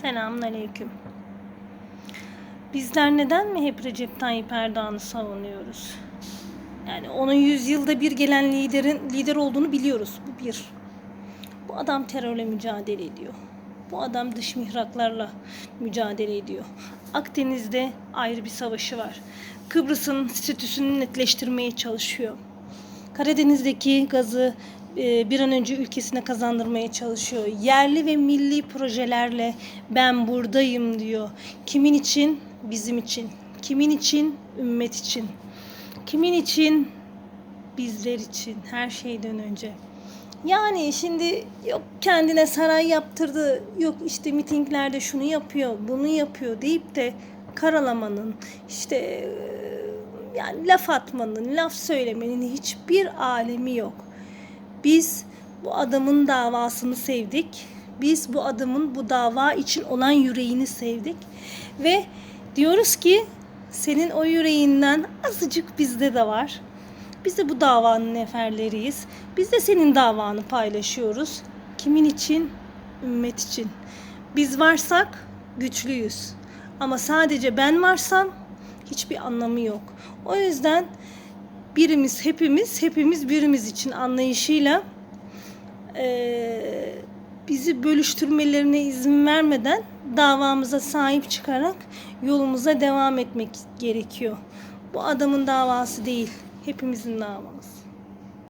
Selamun aleyküm. Bizler neden mi hep Recep Tayyip Erdoğan'ı savunuyoruz? Yani onun yüzyılda bir gelen liderin lider olduğunu biliyoruz. Bu bir. Bu adam terörle mücadele ediyor. Bu adam dış mihraklarla mücadele ediyor. Akdeniz'de ayrı bir savaşı var. Kıbrıs'ın statüsünü netleştirmeye çalışıyor. Karadeniz'deki gazı bir an önce ülkesine kazandırmaya çalışıyor. Yerli ve milli projelerle ben buradayım diyor. Kimin için? Bizim için. Kimin için? Ümmet için. Kimin için? Bizler için. Her şeyden önce. Yani şimdi yok kendine saray yaptırdı, yok işte mitinglerde şunu yapıyor, bunu yapıyor deyip de karalamanın, işte e, yani laf atmanın, laf söylemenin hiçbir alemi yok. Biz bu adamın davasını sevdik. Biz bu adamın bu dava için olan yüreğini sevdik. Ve diyoruz ki senin o yüreğinden azıcık bizde de var. Biz de bu davanın neferleriyiz. Biz de senin davanı paylaşıyoruz. Kimin için? Ümmet için. Biz varsak güçlüyüz. Ama sadece ben varsam hiçbir anlamı yok. O yüzden birimiz hepimiz, hepimiz birimiz için anlayışıyla eee, bizi bölüştürmelerine izin vermeden davamıza sahip çıkarak yolumuza devam etmek gerekiyor. Bu adamın davası değil, hepimizin davası.